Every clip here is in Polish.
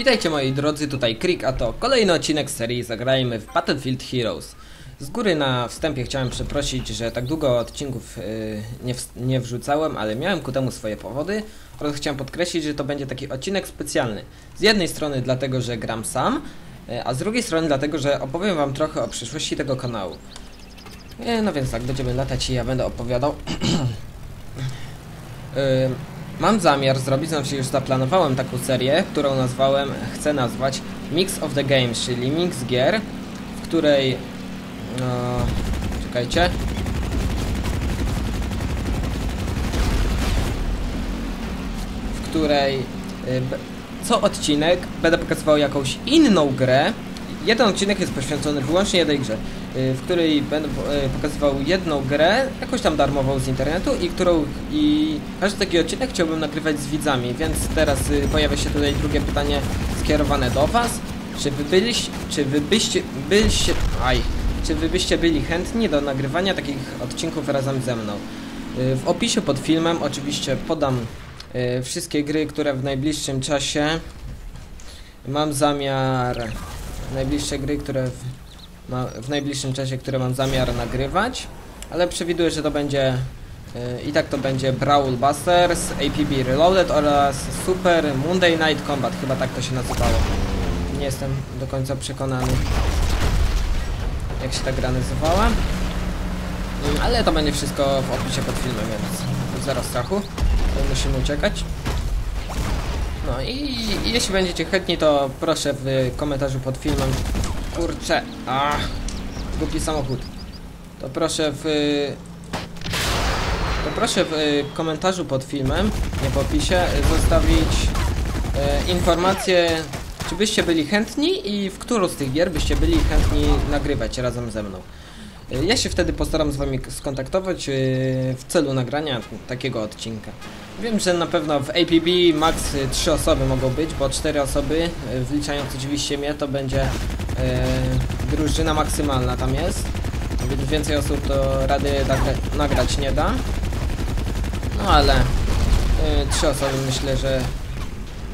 Witajcie moi drodzy, tutaj Krik, a to kolejny odcinek serii Zagrajmy w Battlefield Heroes. Z góry na wstępie chciałem przeprosić, że tak długo odcinków yy, nie, nie wrzucałem, ale miałem ku temu swoje powody oraz chciałem podkreślić, że to będzie taki odcinek specjalny. Z jednej strony dlatego, że gram sam, yy, a z drugiej strony dlatego, że opowiem wam trochę o przyszłości tego kanału. Yy, no więc tak, będziemy latać i ja będę opowiadał. Yy, Mam zamiar zrobić, znaczy już zaplanowałem taką serię, którą nazwałem, chcę nazwać Mix of the Games, czyli mix gier, w której... No, czekajcie. W której y, co odcinek będę pokazywał jakąś inną grę. Jeden odcinek jest poświęcony wyłącznie jednej grze, w której będę y, pokazywał jedną grę, jakąś tam darmową z internetu i którą i każdy taki odcinek chciałbym nagrywać z widzami, więc teraz y, pojawia się tutaj drugie pytanie skierowane do was. Czy wy czy wy byście, byliście, aj, czy wy byście byli chętni do nagrywania takich odcinków razem ze mną? Y, W opisie pod filmem oczywiście podam y, wszystkie gry, które w najbliższym czasie mam zamiar najbliższe gry, które w, w najbliższym czasie, które mam zamiar nagrywać, ale przewiduję, że to będzie y, i tak to będzie Brawl Busters, APB Reloaded oraz Super Monday Night Combat, chyba tak to się nazywało. Nie jestem do końca przekonany, jak się ta gra nazywała. Mm, Ale to będzie wszystko w opisie pod filmem, więc zero strachu. Musimy uciekać. No i, i jeśli będziecie chętni, to proszę w komentarzu pod filmem. Kurczę, ach, głupi samochód. To proszę w. To proszę w komentarzu pod filmem, nie w opisie, zostawić e, informację, czy byście byli chętni i w którą z tych gier byście byli chętni nagrywać razem ze mną. E, Ja się wtedy postaram z wami skontaktować e, w celu nagrania takiego odcinka. Wiem, że na pewno w APB max 3 osoby mogą być, bo 4 osoby, e, wliczając oczywiście mnie, to będzie drużyna maksymalna tam jest. Więc więcej osób to rady nagra nagrać nie da. No ale 3 osoby myślę, że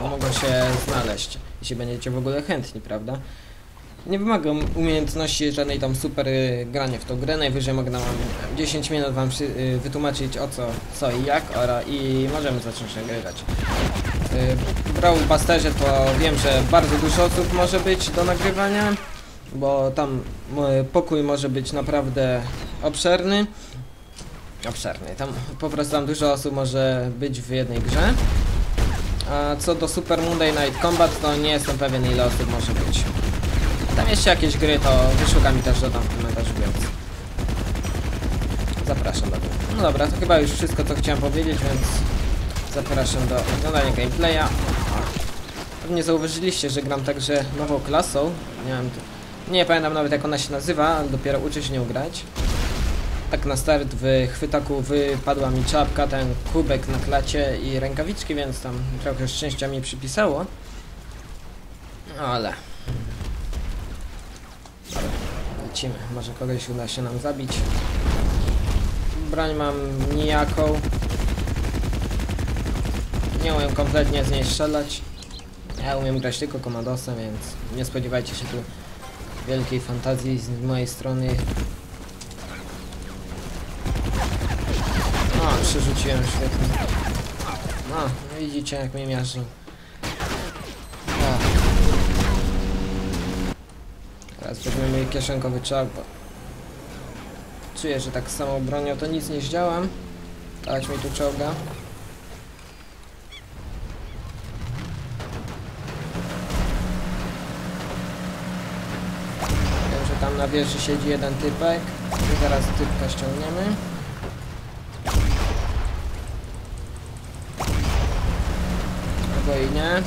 mogą się znaleźć, jeśli będziecie w ogóle chętni, prawda? Nie wymagam umiejętności żadnej tam super y, grania w tą grę, najwyżej mogę nam 10 minut wam y, wytłumaczyć o co, co i jak ora, i możemy zacząć nagrywać. Y, w Brawl Busterze to wiem, że bardzo dużo osób może być do nagrywania, bo tam pokój może być naprawdę obszerny. Obszerny, tam po prostu tam dużo osób może być w jednej grze. A co do Super Monday Night Combat, to nie jestem pewien ile osób może być. Tam jeszcze jakieś gry, to wyszukam i też dodam w komentarzu, więc zapraszam do tego. No dobra, to chyba już wszystko co chciałem powiedzieć, więc zapraszam do oglądania gameplaya. Pewnie zauważyliście, że gram także nową klasą. Nie wiem, nie pamiętam nawet jak ona się nazywa, dopiero uczę się nią grać. Tak na start w chwytaku wypadła mi czapka, ten kubek na klacie i rękawiczki, więc tam trochę szczęścia mi przypisało. No ale Lecimy, może kogoś uda się nam zabić. Broń mam nijaką. Nie umiem kompletnie z niej strzelać. Ja umiem grać tylko komandosem, więc nie spodziewajcie się tu wielkiej fantazji z mojej strony. O, przerzuciłem świetnie. No, widzicie jak mnie miażdżą. O. Teraz weźmiemy kieszonkowy czap. bo Czuję, że tak samą bronią to nic nie zdziałam. Dać mi tu czołga. Wiem, że tam na wieży siedzi jeden typek. I zaraz typka ściągniemy. Albo i nie.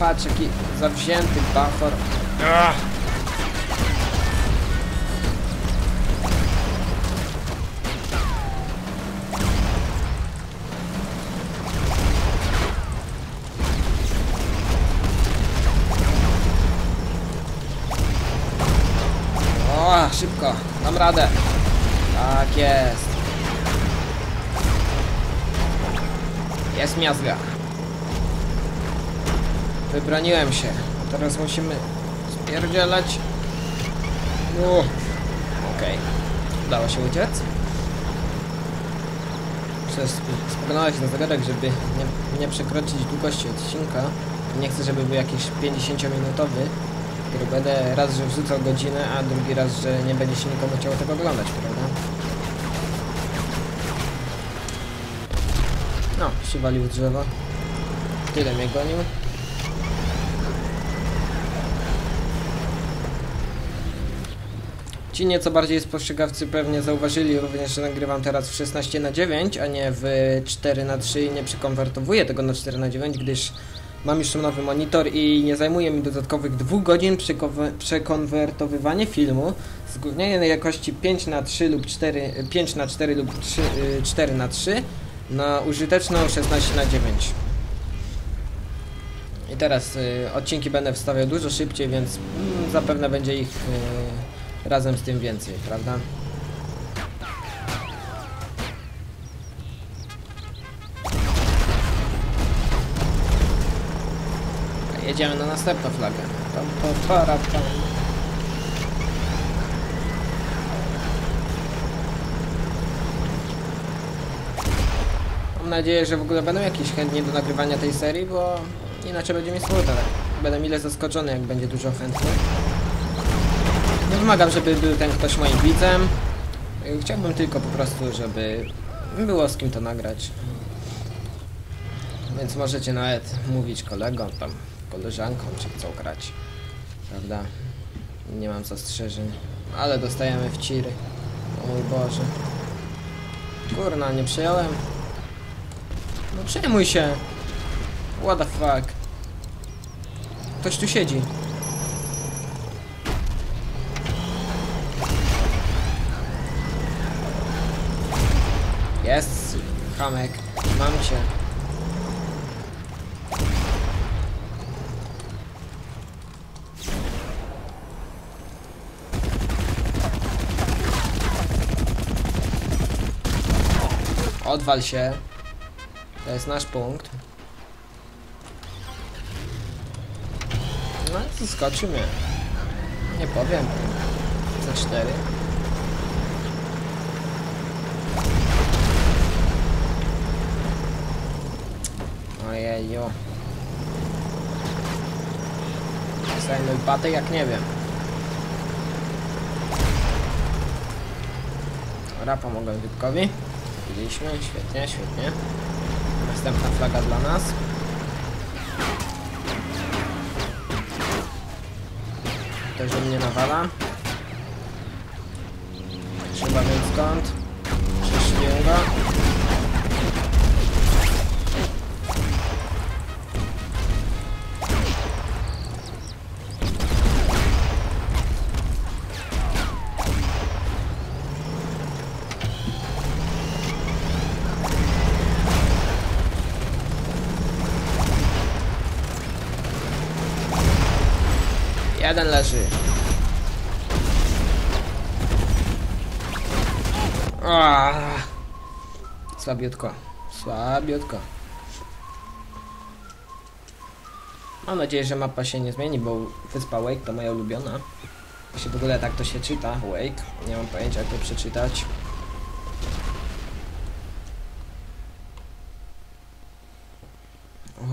Patrz jaki zawzięty buffer. Ach. O, szybko, dam radę. Tak jest. Jest miazga. Wybroniłem się. Teraz musimy spierdzielać. Okej. Udało się uciec. Przez, spoglądałem się na zegarek, żeby nie, nie przekroczyć długości odcinka. Nie chcę, żeby był jakiś 50-minutowy, który będę raz, że wrzucał godzinę, a drugi raz, że nie będzie się nikomu chciało tego oglądać, prawda? No, się walił w drzewo. Tyle mnie gonił. Ci nieco bardziej spostrzegawcy pewnie zauważyli również, że nagrywam teraz w 16 na 9, a nie w 4 na 3 i nie przekonwertowuję tego na 4 na 9, gdyż mam już nowy monitor i nie zajmuje mi dodatkowych 2 godzin przekonwertowywanie filmu z gównianej jakości 5 na 3 lub 4, 5 na 4 lub 3, y, 4 na 3 na użyteczną 16 na 9. I teraz y, odcinki będę wstawiał dużo szybciej, więc mm, zapewne będzie ich y, razem z tym więcej, prawda? Jedziemy na następną flagę. Pam, pam, para, pam. Mam nadzieję, że w ogóle będą jakieś chętni do nagrywania tej serii, bo inaczej będzie mi smutno. Będę mile zaskoczony, jak będzie dużo chętnych. Wymagam, żeby był ten ktoś moim widzem. Chciałbym tylko po prostu, żeby było z kim to nagrać. Więc możecie nawet mówić kolegom, tam koleżankom, czy chcą grać. Prawda? Nie mam zastrzeżeń. Ale dostajemy w ciry. O mój Boże. Kurna, nie przyjąłem. No przejmuj się. What the fuck. Ktoś tu siedzi. Jest, Hamek. Mam cię. Odwal się. To jest nasz punkt. No, zaskoczymy. Nie powiem. Za cztery. Ojeju. Zajmuj patę jak nie wiem. Dobra, pomogłem Witkowi. Widzieliśmy, świetnie, świetnie. Następna flaga dla nas. Też do mnie nawala. Trzeba wiem skąd. Przeszliłem go. Jeden leży. Ah. Słabiutko. Słabiutko. Mam nadzieję, że mapa się nie zmieni, bo wyspa Wake to moja ulubiona. Jeśli w ogóle tak to się czyta, Wake. Nie mam pojęcia jak to przeczytać.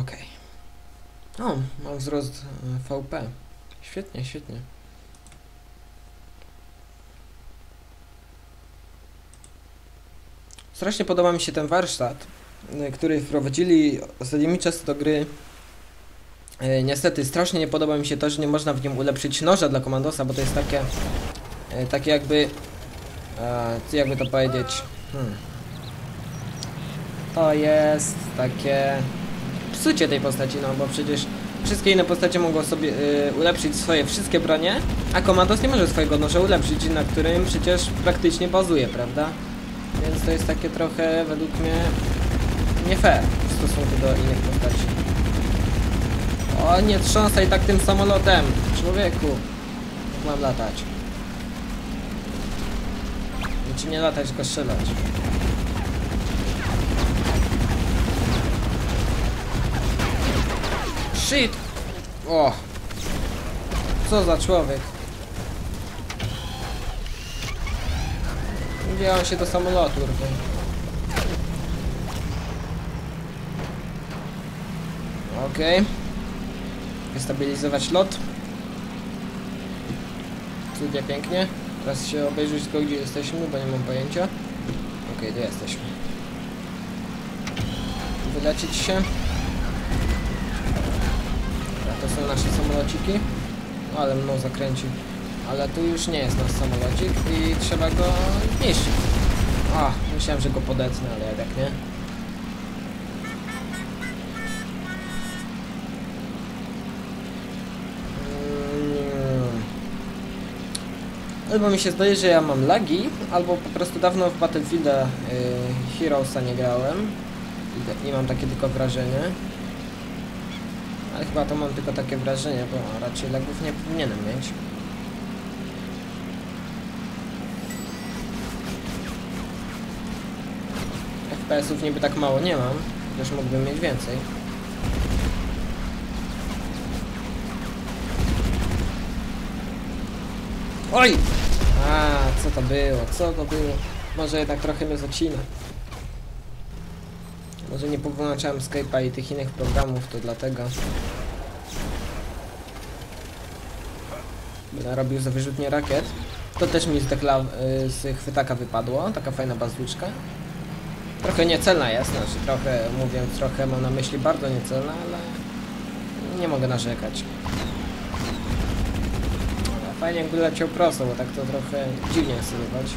Okej. O, mam wzrost e, VP. Świetnie, świetnie. Strasznie podoba mi się ten warsztat, y, który wprowadzili ostatnimi czasy do gry. Y, Niestety, strasznie nie podoba mi się to, że nie można w nim ulepszyć noża dla komandosa, bo to jest takie, y, takie jakby, jakby to powiedzieć, hmm. to jest takie psucie tej postaci, no bo przecież wszystkie inne postacie mogą sobie y, ulepszyć swoje wszystkie bronie, a komandos nie może swojego noża ulepszyć, na którym przecież praktycznie bazuje, prawda? Więc to jest takie trochę według mnie nie fair w stosunku do innych postaci. O, nie trząsaj tak tym samolotem, człowieku. Jak mam latać? Znaczy nie latać, tylko strzelać. Shit! O! Co za człowiek? On się do samolotu rwie? Okej. Wystabilizować lot. Cudnie, pięknie. Teraz się obejrzeć tylko gdzie jesteśmy, bo nie mam pojęcia. Okej, tu jesteśmy. Wylecieć się. To są nasze samolociki. No, ale mną zakręcił. Ale tu już nie jest nasz samolocik i trzeba go zniszczyć. A, myślałem, że go podetnę, ale jednak nie. Mm. Albo mi się zdaje, że ja mam lagi, albo po prostu dawno w Battlefielda y, Heroesa nie grałem i, i mam takie tylko wrażenie. Ale chyba to mam tylko takie wrażenie, bo raczej lagów nie powinienem mieć. FPS-ów niby tak mało nie mam, też mógłbym mieć więcej. Oj! A, co to było? Co to było? Może jednak trochę mnie zacina. Może nie połączałem Skype'a i tych innych programów, to dlatego. Będę robił za wyrzutnie rakiet. To też mi z, dekla- y, z chwytaka wypadło, taka fajna bazuczka. Trochę niecelna jest, znaczy trochę, mówiąc trochę, mam na myśli bardzo niecelna, ale nie mogę narzekać. Fajnie jakby leciał prosto, bo tak to trochę dziwnie sterować.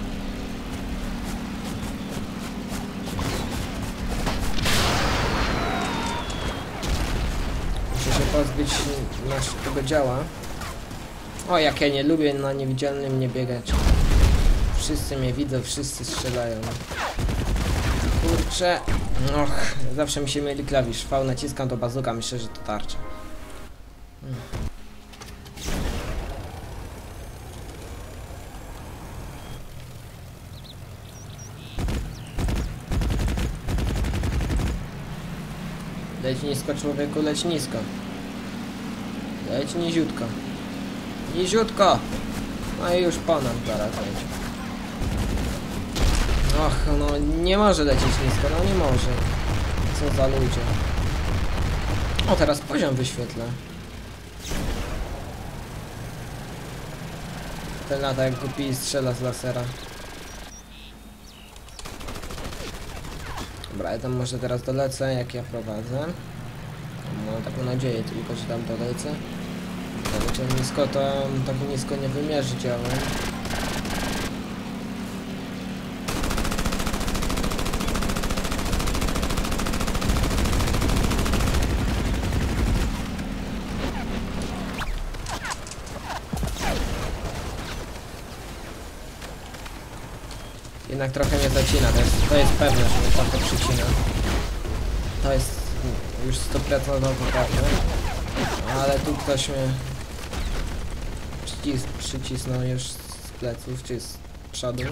Pozbyć naszego działa. O, jak ja nie lubię na niewidzialnym nie biegać. Wszyscy mnie widzą, wszyscy strzelają. Kurczę. Och, zawsze mi się myli klawisz. V naciskam to bazuka, myślę, że to tarcza. Leć nisko człowieku, leć nisko. Leć niziutko. Niziutko! No i już ponad zaraz leci. Och, no nie może lecieć nisko, no nie może. Co za ludzie. O, teraz poziom wyświetlę. Ten lata jak głupi i strzela z lasera. Dobra, ja tam może teraz dolecę, jak ja prowadzę. Mam taką nadzieję tylko, że tam dolecę. Doleciał nisko, to tak nisko nie wymierzy działań. Jednak trochę mnie zacina, to jest, to jest pewne, że mnie trochę przycina. To jest już 100% pewne. Ale tu ktoś mnie przycis przycisnął już z pleców, czy z przodu.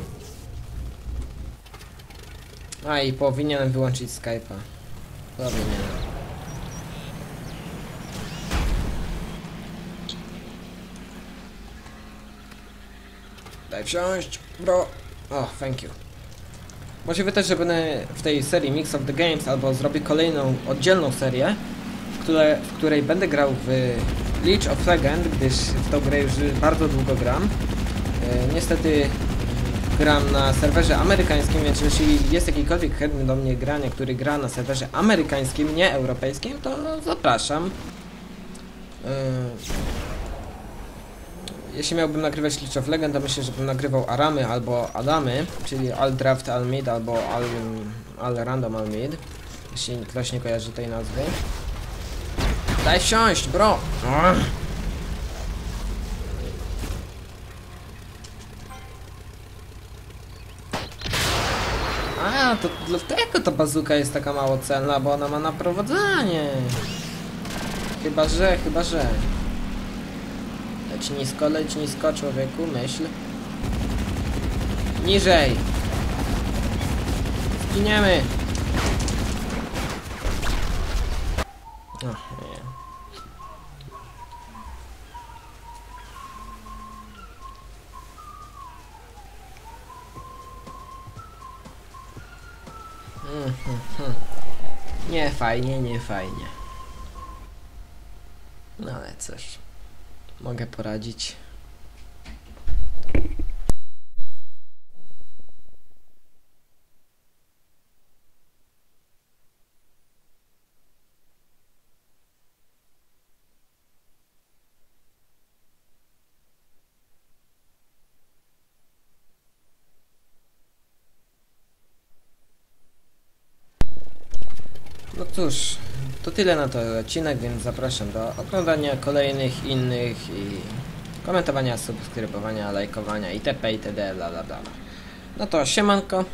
A i powinienem wyłączyć Skype'a. Powinienem. Daj wsiąść, bro. O, thank you. Możliwe też, że będę w tej serii Mix of the Games albo zrobię kolejną oddzielną serię, w której będę grał w League of Legend, gdyż w tą grę już bardzo długo gram. E, niestety gram na serwerze amerykańskim, więc jeśli jest jakikolwiek chętny do mnie grania, który gra na serwerze amerykańskim, nie europejskim, to zapraszam. E, jeśli miałbym nagrywać League of Legend, to myślę, że bym nagrywał Aramy albo Adamy, czyli All Draft, All Mid albo All, all Random, All Mid. Jeśli ktoś nie kojarzy tej nazwy. Daj wsiąść, bro! A, to dlatego ta bazuka jest taka mało celna, bo ona ma naprowadzanie. Chyba, że, chyba, że. Leć nisko, leć nisko, człowieku, myśl. Niżej. Zginiemy! Ach, fajnie, nie fajnie. No ale cóż, mogę poradzić. No cóż, to tyle na ten odcinek, więc zapraszam do oglądania kolejnych, innych i komentowania, subskrybowania, lajkowania itp. itd. Bla, bla, bla. No to siemanko.